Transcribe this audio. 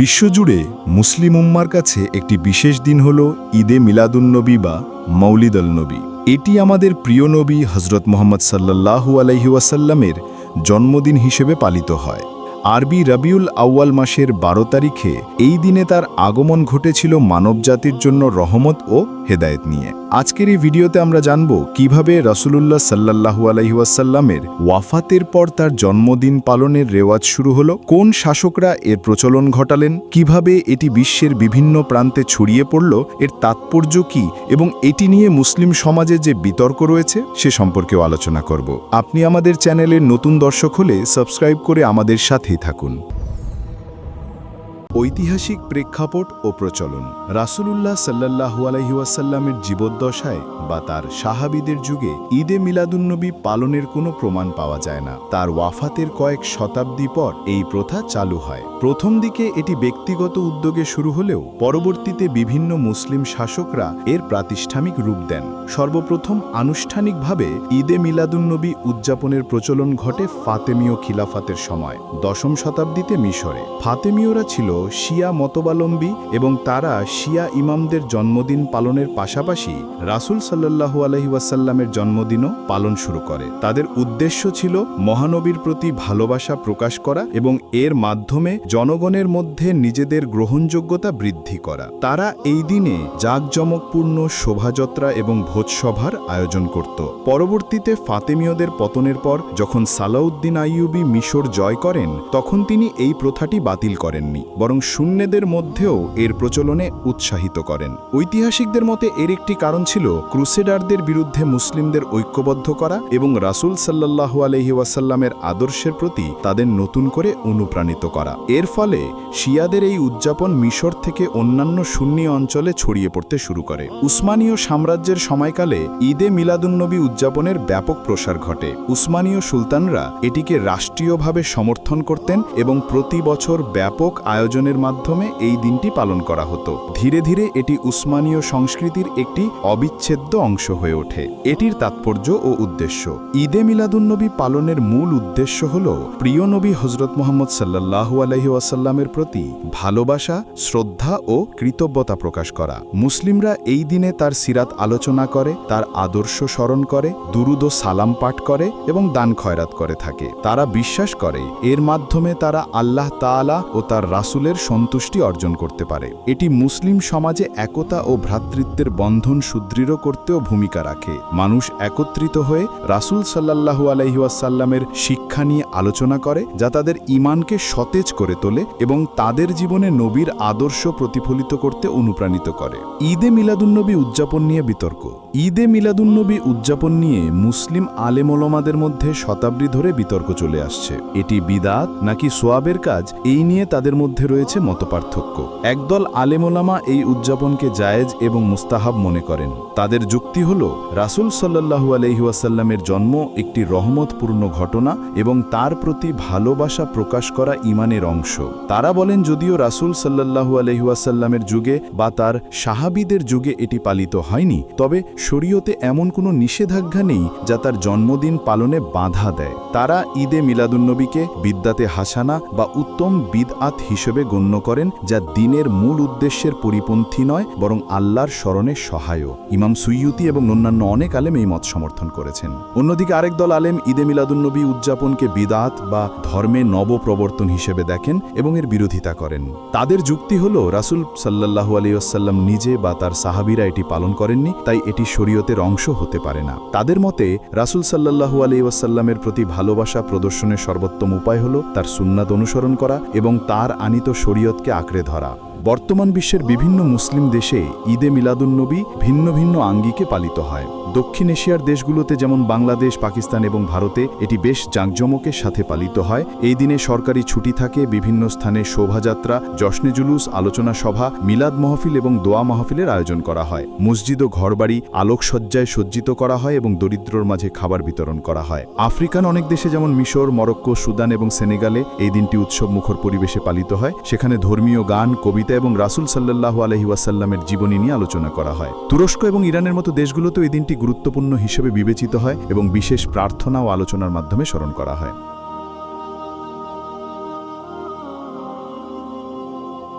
বিশ্বজুড়ে মুসলিম উম্মার কাছে একটি বিশেষ দিন হল ঈদে মিলাদুন্নবী বা মৌলিদুল নবী। এটি আমাদের প্রিয় নবী হজরত মোহাম্মদ সাল্লাহু আলহি ওয়াসাল্লামের জন্মদিন হিসেবে পালিত হয়। আরবি রবিউল আউয়াল মাসের বারো তারিখে এই দিনে তার আগমন ঘটেছিল মানবজাতির জন্য রহমত ও হেদায়েত নিয়ে। আজকের এই ভিডিওতে আমরা জানব কীভাবে রসুলুল্লাহ সাল্লাহু আলহিউসাল্লামের ওয়াফাতের পর তার জন্মদিন পালনের রেওয়াজ শুরু হলো, কোন শাসকরা এর প্রচলন ঘটালেন, কীভাবে এটি বিশ্বের বিভিন্ন প্রান্তে ছড়িয়ে পড়ল, এর তাৎপর্য কি এবং এটি নিয়ে মুসলিম সমাজে যে বিতর্ক রয়েছে, সে সম্পর্কেও আলোচনা করব। আপনি আমাদের চ্যানেলের নতুন দর্শক হলে সাবস্ক্রাইব করে আমাদের সাথেই থাকুন। ঐতিহাসিক প্রেক্ষাপট ও প্রচলন। রাসুলুল্লাহ সাল্লাহু আলহিউসাল্লামের জীবদ্দশায় বা তার সাহাবিদের যুগে ঈদে মিলাদুন্নবী পালনের কোনো প্রমাণ পাওয়া যায় না। তার ওয়াফাতের কয়েক শতাব্দী পর এই প্রথা চালু হয়। প্রথম দিকে এটি ব্যক্তিগত উদ্যোগে শুরু হলেও পরবর্তীতে বিভিন্ন মুসলিম শাসকরা এর প্রাতিষ্ঠানিক রূপ দেন। সর্বপ্রথম আনুষ্ঠানিকভাবে ঈদে মিলাদুন্নবী উদযাপনের প্রচলন ঘটে ফাতেমীয় খিলাফাতের সময়, দশম শতাব্দীতে মিশরে। ফাতেমীয়রা ছিল শিয়া মতবালম্বী এবং তারা শিয়া ইমামদের জন্মদিন পালনের পাশাপাশি রাসুল সাল্লাহু আলহিউসাল্লামের জন্মদিনও পালন শুরু করে। তাদের উদ্দেশ্য ছিল মহানবীর প্রতি ভালোবাসা প্রকাশ করা এবং এর মাধ্যমে জনগণের মধ্যে নিজেদের গ্রহণযোগ্যতা বৃদ্ধি করা। তারা এই দিনে জাঁকজমকপূর্ণ শোভাযাত্রা এবং ভোজসভার আয়োজন করত। পরবর্তীতে ফাতেমীয়দের পতনের পর যখন সালাউদ্দিন আইয়ুবি মিশর জয় করেন, তখন তিনি এই প্রথাটি বাতিল করেননি। বরং শূন্যদের মধ্যেও এর প্রচলনে উৎসাহিত করেন। ঐতিহাসিকদের মতে এর একটি কারণ ছিল ক্রুসেডারদের বিরুদ্ধে মুসলিমদের ঐক্যবদ্ধ করা এবং রাসুল সাল্লাহ আলহি ওয়াসাল্লামের আদর্শের প্রতি তাদের নতুন করে অনুপ্রাণিত করা। এর ফলে শিয়াদের এই উদযাপন মিশর থেকে অন্যান্য শূন্য অঞ্চলে ছড়িয়ে পড়তে শুরু করে। উসমানীয় সাম্রাজ্যের সময়কালে ঈদে মিলাদুন্নবী উদযাপনের ব্যাপক প্রসার ঘটে। উসমানীয় সুলতানরা এটিকে রাষ্ট্রীয়ভাবে সমর্থন করতেন এবং প্রতি বছর ব্যাপক আয়োজনের মাধ্যমে এই দিনটি পালন করা হতো। ধীরে ধীরে এটি উসমানীয় সংস্কৃতির একটি অবিচ্ছেদ্য অংশ হয়ে ওঠে। এটির তাৎপর্য ও উদ্দেশ্য। ঈদে মিলাদুন্নবী পালনের মূল উদ্দেশ্য হল, প্রিয় নবী হজরত মোহাম্মদ সাল্লাহু আলহি ওয়াসাল্লামের প্রতি ভালোবাসা, শ্রদ্ধা ও কৃতজ্ঞতা প্রকাশ করা। মুসলিমরা এই দিনে তার সিরাত আলোচনা করে, তার আদর্শ স্মরণ করে, দুরুদ ও সালাম পাঠ করে এবং দান খয়রাত করে থাকে। তারা বিশ্বাস করে, এর মাধ্যমে তারা আল্লাহ তাআলা ও তার রাসুলের সন্তুষ্টি অর্জন করতে পারে। এটি মুসলিম সমাজে একতা ও ভ্রাতৃত্বের বন্ধন সুদৃঢ় করতেও ভূমিকা রাখে। মানুষ একত্রিত হয়ে রাসুল সাল্লাহু আলহিউসাল্লামের শিক্ষা নিয়ে আলোচনা করে, যা তাদের ইমানকে সতেজ করে তোলে এবং তাদের জীবনে নবীর আদর্শ প্রতিফলিত করতে অনুপ্রাণিত করে। ঈদে মিলাদুন্নবী উদযাপন নিয়ে বিতর্ক। ঈদে মিলাদুন্নবী উদযাপন নিয়ে মুসলিম আলেমোলমাদের মধ্যে শতাব্দী ধরে বিতর্ক চলে আসছে। এটি বিদাত নাকি সোয়াবের কাজ? এই নিয়ে তাদের মধ্যে রয়েছে মতপার্থক্য। একদল আলেমোলামা এই উদযাপনকে জায়েজ এবং মুস্তাহাব মনে করেন। তাদের যুক্তি হল, রাসুল সাল্লাহু আলহিউসাল্লামের জন্ম একটি রহমতপূর্ণ ঘটনা এবং তার প্রতি ভালোবাসা প্রকাশ করা ইমানের অংশ। তারা বলেন, যদিও রাসুল সাল্লাহু আলহিউসাল্লামের যুগে বা তার সাহাবিদের যুগে এটি পালিত হয়নি, তবে শরীয়তে এমন কোনো নিষেধাজ্ঞা নেই যা তার জন্মদিন পালনে বাধা দেয়। তারা ঈদে মিলাদুন্নবীকে বিদ্যাতে হাসানা বা উত্তম বিদআত হিসেবে গণ্য করেন, যা দিনের মূল উদ্দেশ্যের পরিপন্থী নয়, বরং আল্লাহর স্মরণে সহায়ক। ইমাম সুইয়ুতি এবং অন্যান্য অনেক আলেম এই মত সমর্থন করেছেন। অন্যদিকে আরেক দল আলেম ঈদে মিলাদুন্নবী উদযাপনকে বিদাত বা ধর্মে নবপ্রবর্তন হিসেবে দেখেন এবং এর বিরোধিতা করেন। তাদের যুক্তি হল, রাসুল সাল্লাহু আলিয়াল্লাম নিজে বা তার সাহাবিরা এটি পালন করেননি, তাই এটি শরীয়তের অংশ হতে পারে না। তাদের মতে, রাসুল সাল্লাহু আলিয়াল্লামের প্রতি ভালোবাসা প্রদর্শনের সর্বোত্তম উপায় হল তার সুন্নাত অনুসরণ করা এবং তার আনিত শরীয়তকে আঁকড়ে ধরা। বর্তমান বিশ্বের বিভিন্ন মুসলিম দেশে ঈদে মিলাদুন্নবী ভিন্ন ভিন্ন আঙ্গিকে পালিত হয়। দক্ষিণ এশিয়ার দেশগুলোতে যেমন বাংলাদেশ, পাকিস্তান এবং ভারতে এটি বেশ জাঁকজমকের সাথে পালিত হয়। এই দিনে সরকারি ছুটি থাকে বিভিন্ন স্থানে শোভাযাত্রা, জশ্নে জুলুস, আলোচনা সভা, মিলাদ মহফিল এবং দোয়া মাহফিলের আয়োজন করা হয়। মসজিদ ও ঘরবাড়ি আলোকসজ্জায় সজ্জিত করা হয় এবং দরিদ্রর মাঝে খাবার বিতরণ করা হয়। আফ্রিকান অনেক দেশে যেমন মিশর, মরক্কো, সুদান এবং সেনেগালে এই দিনটি উৎসব মুখর পরিবেশে পালিত হয়। সেখানে ধর্মীয় গান, কবিতা এবং রাসুল সাল্লাহ আলহিউসাল্লামের জীবনী নিয়ে আলোচনা করা হয়। তুরস্ক এবং ইরানের মতো দেশগুলোতেও এই দিনটি গুরুত্বপূর্ণ হিসেবে বিবেচিত হয় এবং বিশেষ প্রার্থনা ও আলোচনার মাধ্যমে স্মরণ করা হয়।